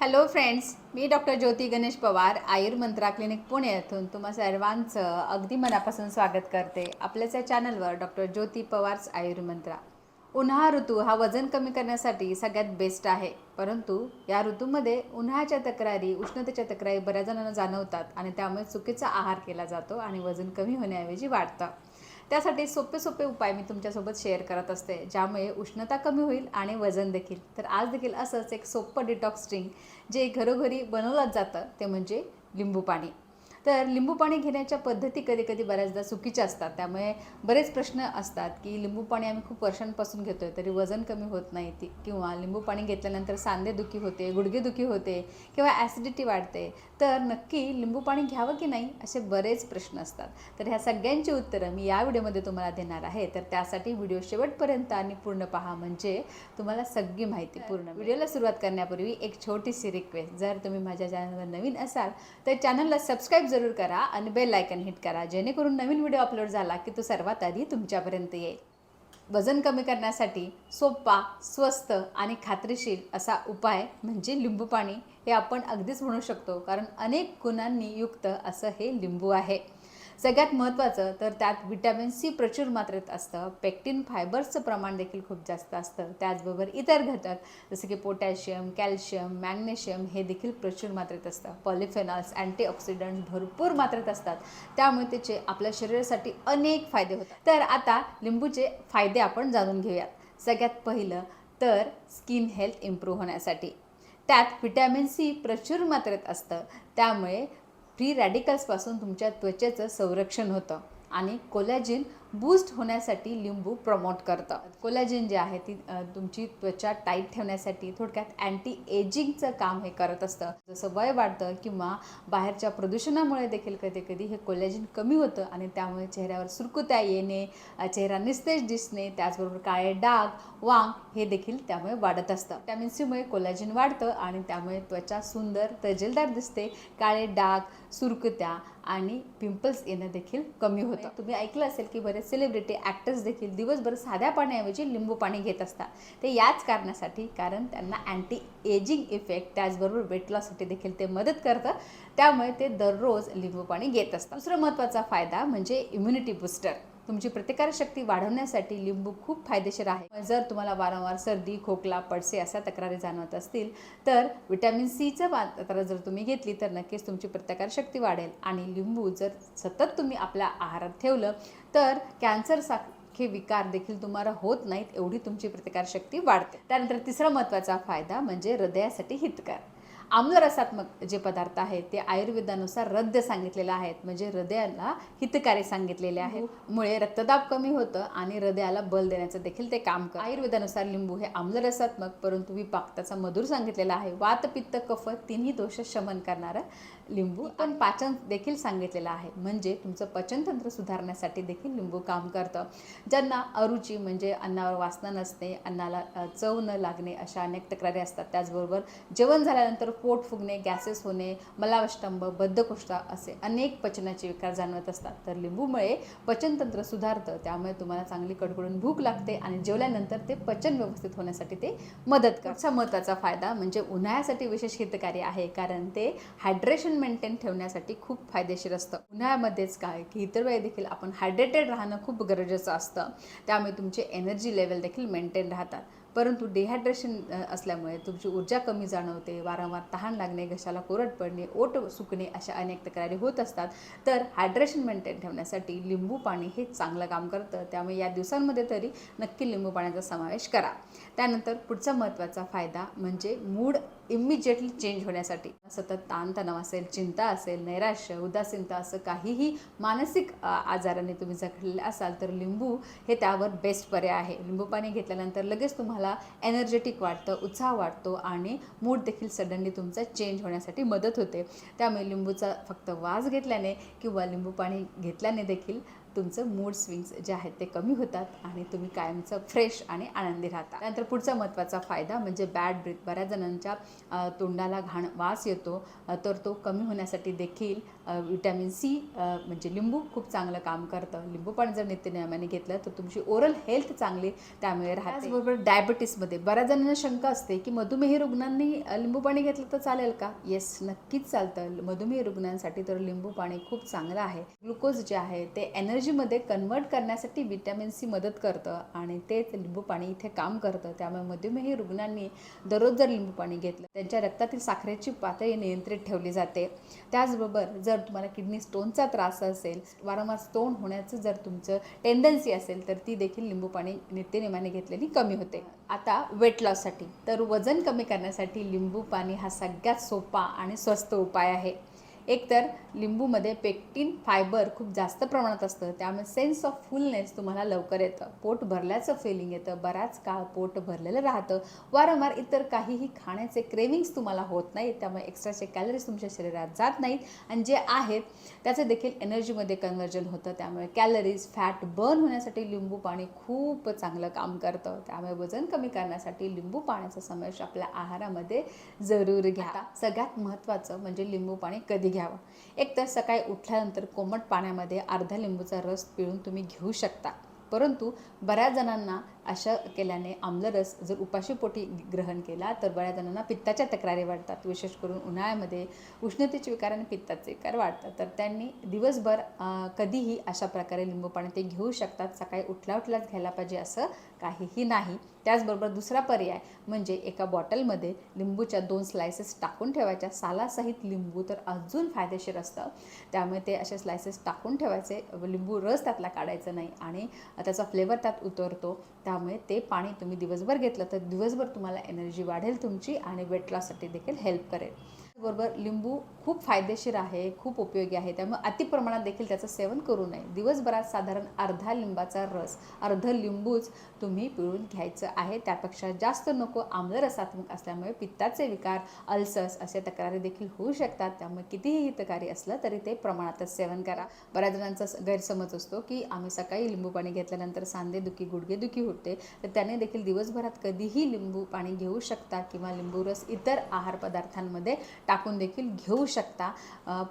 Hello friends मी doctor Jyoti Ganesh Pawar Ayurmantra clinic Pune येथून तुम्हा सर्वांचं अगदी मनापासून स्वागत करते. आपल्याच या चॅनलवर डॉक्टर ज्योती पवार्स आयुर्मंत्रा. उन्हाळा ऋतू हा वजन कमी करण्यासाठी सगळ्यात बेस्ट आहे. परंतु या ऋतूमध्ये उन्हाळ्याच्या तक्रारी उष्णतेच्या तक्रारी बऱ्याच जणांना जाणवतात आणि त्यामुळे चुकीचा आहार केला जातो आणि वजन कमी होण्याऐवजी वाढतं. त्यासाठी सोपे सोपे उपाय मी तुमच्यासोबत शेअर करत असते ज्यामुळे उष्णता कमी होईल आणि वजन देखील. तर आज देखील असंच एक सोपं डिटॉक्स ड्रिंक जे घरोघरी बनवलं जातं ते म्हणजे लिंबू पाणी तर लिंबू पाणी घेण्याच्या पद्धती कधी कधी बऱ्याचदा चुकीच्या असतात. त्यामुळे बरेच प्रश्न असतात की लिंबू पाणी आम्ही खूप वर्षांपासून घेतो आहे तरी वजन कमी होत नाही ती किंवा लिंबू पाणी घेतल्यानंतर सांधेदुखी होते गुडघेदुखी होते किंवा ॲसिडिटी वाढते. तर नक्की लिंबू पाणी घ्यावं की नाही असे बरेच प्रश्न असतात. तर ह्या सगळ्यांची उत्तरं मी या व्हिडिओमध्ये तुम्हाला देणार आहे. तर त्यासाठी व्हिडिओ शेवटपर्यंत आणि पूर्ण पहा म्हणजे तुम्हाला सगळी माहिती पूर्ण व्हिडिओला सुरुवात करण्यापूर्वी एक छोटीशी रिक्वेस्ट जर तुम्ही माझ्या चॅनलवर नवीन असाल तर चॅनलला सबस्क्राईब जरूर करा आणि बेल आयकन हिट करा. जेणेकरून नवीन व्हिडिओ अपलोड झाला की तो सर्वात आधी तुमच्यापर्यंत येईल. वजन कमी करण्यासाठी सोपा स्वस्त आणि खात्रीशीर असा उपाय म्हणजे लिंबू पाणी हे आपण अगदीच म्हणू शकतो. कारण अनेक गुणांनी युक्त असं हे लिंबू आहे. सगळ्यात महत्त्वाचं तर त्यात विटॅमिन सी प्रचूर मात्रेत असतं. पेक्टिन फायबर्सचं प्रमाण देखील खूप जास्त असतं. त्याचबरोबर इतर घटक जसं की पोटॅशियम कॅल्शियम मॅग्नेशियम हे देखील प्रचूर मात्रेत असतं. पॉलिफेनॉल्स अँटीऑक्सिडंट भरपूर मात्रेत असतात. त्यामुळे त्याचे आपल्या शरीरासाठी अनेक फायदे होतात. तर आता लिंबूचे फायदे आपण जाणून घेऊयात. सगळ्यात पहिलं तर स्किन हेल्थ इम्प्रूव्ह होण्यासाठी. त्यात व्हिटॅमिन सी प्रचूर मात्रेत असतं. त्यामुळे फ्री रॅडिकल्सपासून तुमच्या त्वचेचं संरक्षण होतं. आणि कोलॅजिन बूस्ट होण्यासाठी लिंबू प्रमोट करतं. कोलॅजिन जे आहे ती तुमची त्वचा टाईट ठेवण्यासाठी थोडक्यात अँटी एजिंगचं काम हे करत असतं. जसं वय वाढतं किंवा बाहेरच्या प्रदूषणामुळे देखील कधी कधी हे कोलॅजिन कमी होतं आणि त्यामुळे चेहऱ्यावर सुरकुत्या येणे चेहरा निस्तेज दिसणे त्याचबरोबर काळे डाग वांग हे देखील त्यामुळे वाढत असतं. व्हिटॅमिन सीमुळे कोलॅजिन वाढतं आणि त्यामुळे त्वचा सुंदर तजेलदार दिसते. काळे डाग सुरकुत्या आणि पिंपल्स येणं देखील कमी होतं. तुम्ही ऐकलं असेल की बरेच सेलिब्रिटी ॲक्टर्स देखील दिवसभर साध्या पाण्याऐवजी लिंबू पाणी घेत असतात. ते याच कारणासाठी कारण त्यांना अँटी एजिंग इफेक्ट त्याचबरोबर वेट लॉससाठी देखील ते मदत करतं. त्यामुळे ते दररोज लिंबू पाणी घेत असतात. दुसरा महत्त्वाचा फायदा म्हणजे इम्युनिटी बुस्टर तुमची प्रतिकारशक्ती वाढवण्यासाठी लिंबू खूप फायदेशीर आहे. जर तुम्हाला वारंवार सर्दी खोकला पडसे अशा तक्रारी जाणवत असतील तर विटॅमिन सीचं मात्रा जर तुम्ही घेतली तर नक्कीच तुमची प्रतिकारशक्ती वाढेल. आणि लिंबू जर सतत तुम्ही आपल्या आहारात ठेवलं तर कॅन्सर हे विकार देखील तुम्हाला होत नाहीत एवढी तुमची प्रतिकारशक्ती वाढते. त्यानंतर तिसरा महत्त्वाचा फायदा म्हणजे हृदयासाठी हितकर. आम्लरसात्मक जे पदार्थ आहेत ते आयुर्वेदानुसार रद्द सांगितलेले आहेत. म्हणजे हृदयाला हितकारी सांगितलेले आहेत मुळे रक्तदाब कमी होतं आणि हृदयाला बल देण्याचं देखील ते काम करतं. आयुर्वेदानुसार लिंबू हे आम्लरसात्मक परंतु विपाक्ताचा मधुर सांगितलेला आहे. वात पित्त कफ तिन्ही दोष शमन करणारं लिंबू पण पाचन देखील सांगितलेलं आहे. म्हणजे तुमचं पचनतंत्र सुधारण्यासाठी देखील लिंबू काम करतं. ज्यांना अरुची म्हणजे अन्नावर वासना नसणे अन्नाला चव न लागणे अशा अनेक तक्रारी असतात. त्याचबरोबर जेवण झाल्यानंतर पोट फुगणे गॅसेस होणे मलावष्टंब बद्धकोष्ठा असे अनेक पचनाचे विकार जाणवत असतात. तर लिंबूमुळे पचनतंत्र सुधारतं त्यामुळे तुम्हाला चांगली कडकडून भूक लागते आणि जेवल्यानंतर ते पचन व्यवस्थित होण्यासाठी ते मदत करचा महत्त्वाचा फायदा म्हणजे उन्हाळ्यासाठी विशेष हितकारी आहे कारण ते हायड्रेशन मेंटेन ठेवण्यासाठी खूप फायदेशीर असतं. उन्हाळ्यामध्येच काय की इतर वेळी देखील आपण हायड्रेटेड राहणं खूप गरजेचं असतं. त्यामुळे तुमचे एनर्जी लेवल देखील मेंटेन राहतात. परंतु डिहायड्रेशन असल्यामुळे तुमची ऊर्जा कमी जाणवते वारंवार तहान लागणे घशाला कोरड पडणे ओट सुकणे अशा अनेक तक्रारी होत असतात. तर हायड्रेशन मेंटेन ठेवण्यासाठी लिंबू पाणी हे चांगलं काम करतं. त्यामुळे या दिवसांमध्ये तरी नक्की लिंबू पाण्याचा समावेश करा. त्यानंतर पुढचा महत्त्वाचा फायदा म्हणजे मूड इमिजिएटली चेंज होण्यासाठी. सतत ताणतणाव असेल चिंता असेल नैराश्य उदासीनता असं काहीही मानसिक आजाराने तुम्ही जखडलेले असाल तर लिंबू हे त्यावर बेस्ट पर्याय आहे. लिंबू पाणी घेतल्यानंतर लगेच तुम्हाला एनर्जेटिक वाटतं उत्साह वाटतो आणि मूड देखील सडनली तुमचा चेंज होण्यासाठी मदत होते. त्यामुळे लिंबूचा फक्त वास घेतल्याने किंवा लिंबू पाणी घेतल्याने देखील तुमचं मूड स्विंग्स जे आहेत ते कमी होतात आणि तुम्ही कायमचं फ्रेश आणि आनंदी राहता. त्यानंतर पुढचा महत्त्वाचा फायदा म्हणजे बॅड ब्रीथ बऱ्याच जणांच्या तोंडाला घाण वास येतो तर तो कमी होण्यासाठी देखील विटॅमिन सी म्हणजे लिंबू खूप चांगलं काम करतं. लिंबू पाणी जर नित्यनियमाने घेतलं तर तुमची ओरल हेल्थ चांगली त्यामुळे राहते. त्याचबरोबर डायबिटीसमध्ये बऱ्याच जणांना शंका असते की मधुमेही रुग्णांनी लिंबू पाणी घेतलं तर चालेल का? येस नक्कीच चालतं. मधुमेह रुग्णांसाठी तर लिंबू पाणी खूप चांगलं आहे. ग्लुकोज जे आहे ते एनर्जी एनर्जीमध्ये कन्वर्ट करण्यासाठी विटॅमिन सी मदत करतं आणि तेच लिंबू पाणी इथे काम करतं. त्यामुळे मधुमेही रुग्णांनी दररोज जर लिंबू पाणी घेतलं त्यांच्या रक्तातील साखरेची पातळी नियंत्रित ठेवली जाते. त्याचबरोबर जर तुम्हाला किडनी स्टोनचा त्रास असेल वारंवार स्टोन होण्याचं जर तुमचं टेंडन्सी असेल तर ती देखील लिंबू पाणी नित्यनेमाने घेतलेली कमी होते. आता वेट लॉससाठी तर वजन कमी करण्यासाठी लिंबू पाणी हा सगळ्यात सोपा आणि स्वस्त उपाय आहे. एकतर लिंबूमध्ये पेक्टिन फायबर खूप जास्त प्रमाणात असतं त्यामुळे सेन्स ऑफ फुलनेस तुम्हाला लवकर येतं. पोट भरल्याचं फिलिंग येतं बराच काळ पोट भरलेलं राहतं. वारंवार इतर काहीही खाण्याचे क्रेविंग्स तुम्हाला होत नाहीत त्यामुळे एक्स्ट्राचे कॅलरीज तुमच्या शरीरात जात नाहीत. आणि जे आहेत त्याचं देखील एनर्जीमध्ये कन्वर्जन होतं त्यामुळे कॅलरीज फॅट बर्न होण्यासाठी लिंबू पाणी खूप चांगलं काम करतं. त्यामुळे वजन कमी करण्यासाठी लिंबू पाण्याचा समावेश आपल्या आहारामध्ये जरूर घ्या. सगळ्यात महत्त्वाचं म्हणजे लिंबू पाणी कधी घ्यावं. एक तर सकाळी उठल्यानंतर कोमट पाण्यामध्ये अर्धा लिंबूचा रस पिळून तुम्ही घेऊ शकता. परंतु बऱ्याच जणांना अशा केल्याने आम्लरस जर उपाशीपोटी ग्रहण केला तर बऱ्याच जणांना पित्ताच्या तक्रारी वाढतात विशेष करून उन्हाळ्यामध्ये उष्णतेचे विकार आणि पित्ताचे विकार वाढतात. तर त्यांनी दिवसभर कधीही अशा प्रकारे लिंबू पाणी ते घेऊ शकतात. सकाळी उठल्या उठल्याच घ्यायला पाहिजे असं काहीही नाही. त्याचबरोबर दुसरा पर्याय म्हणजे एका बॉटलमध्ये लिंबूच्या दोन स्लायसेस टाकून ठेवायच्या. सालासहित लिंबू तर अजून फायदेशीर असतं. त्यामुळे ते असे स्लायसेस टाकून ठेवायचे. लिंबू रस त्यातला काढायचं नाही आणि त्याचा फ्लेवर त्यात उतरतो. त्या त्यामुळे ते पाणी तुम्ही दिवसभर घेतलं तर दिवसभर तुम्हाला एनर्जी वाढेल तुमची आणि वेट लॉससाठी देखील हेल्प करेल. बरोबर लिंबू खूप फायदेशीर आहे खूप उपयोगी आहे. त्यामुळे अति प्रमाणात देखील त्याचं सेवन करू नये. दिवसभरात साधारण अर्धा लिंबाचा रस अर्ध लिंबूच तुम्ही पिळून घ्यायचं आहे. त्यापेक्षा जास्त नको आम्लरसात्मक असल्यामुळे पित्ताचे विकार अल्सर्स असे तक्रारी देखील होऊ शकतात. त्यामुळे कितीही हितकारी असलं तरी ते प्रमाणातच सेवन करा. बऱ्याच जणांचा गैरसमज असतो की आम्ही सकाळी लिंबू पाणी घेतल्यानंतर सांधेदुखी गुडघेदुखी होते. तर त्याने देखील दिवसभरात कधीही लिंबू पाणी घेऊ शकता किंवा लिंबू रस इतर आहार पदार्थांमध्ये टाकून देखील घेऊ शकता.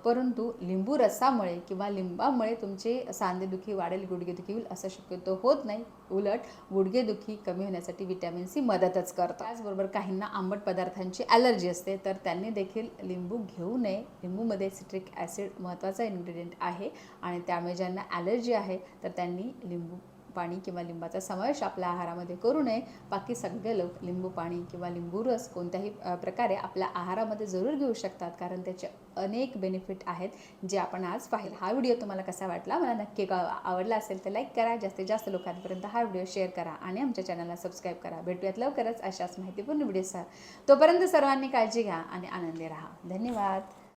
परंतु लिंबू रसामुळे किंवा लिंबामुळे तुमची सांधेदुखी वाढेल गुडघेदुखी होईल असं शक्यतो होत नाही. उलट गुडघेदुखी कमी होण्यासाठी विटॅमिन सी मदतच करतो. त्याचबरोबर काहींना आंबट पदार्थांची ॲलर्जी असते तर त्यांनी देखील लिंबू घेऊ नये. लिंबूमध्ये सिट्रिक ॲसिड महत्त्वाचा इन्ग्रेडियंट आहे आणि त्यामुळे ज्यांना ॲलर्जी आहे तर त्यांनी लिंबू पाणी किंवा लिंबाचा समावेश आपल्या आहारामध्ये करू नये. बाकी सगळे लोक लिंबू पाणी किंवा लिंबू रस कोणत्याही प्रकारे आपल्या आहारामध्ये जरूर घेऊ शकतात. कारण त्याचे अनेक बेनिफिट आहेत जे आपण आज पाहिलं. हा व्हिडिओ तुम्हाला कसा वाटला? मला नक्की आवडला असेल तर लाईक करा. जास्तीत जास्त लोकांपर्यंत हा व्हिडिओ शेअर करा आणि आमच्या चॅनलला सबस्क्राईब करा. भेटूयात लवकरच अशाच माहितीपूर्ण व्हिडिओसह तोपर्यंत सर्वांनी काळजी घ्या आणि आनंदी राहा. धन्यवाद.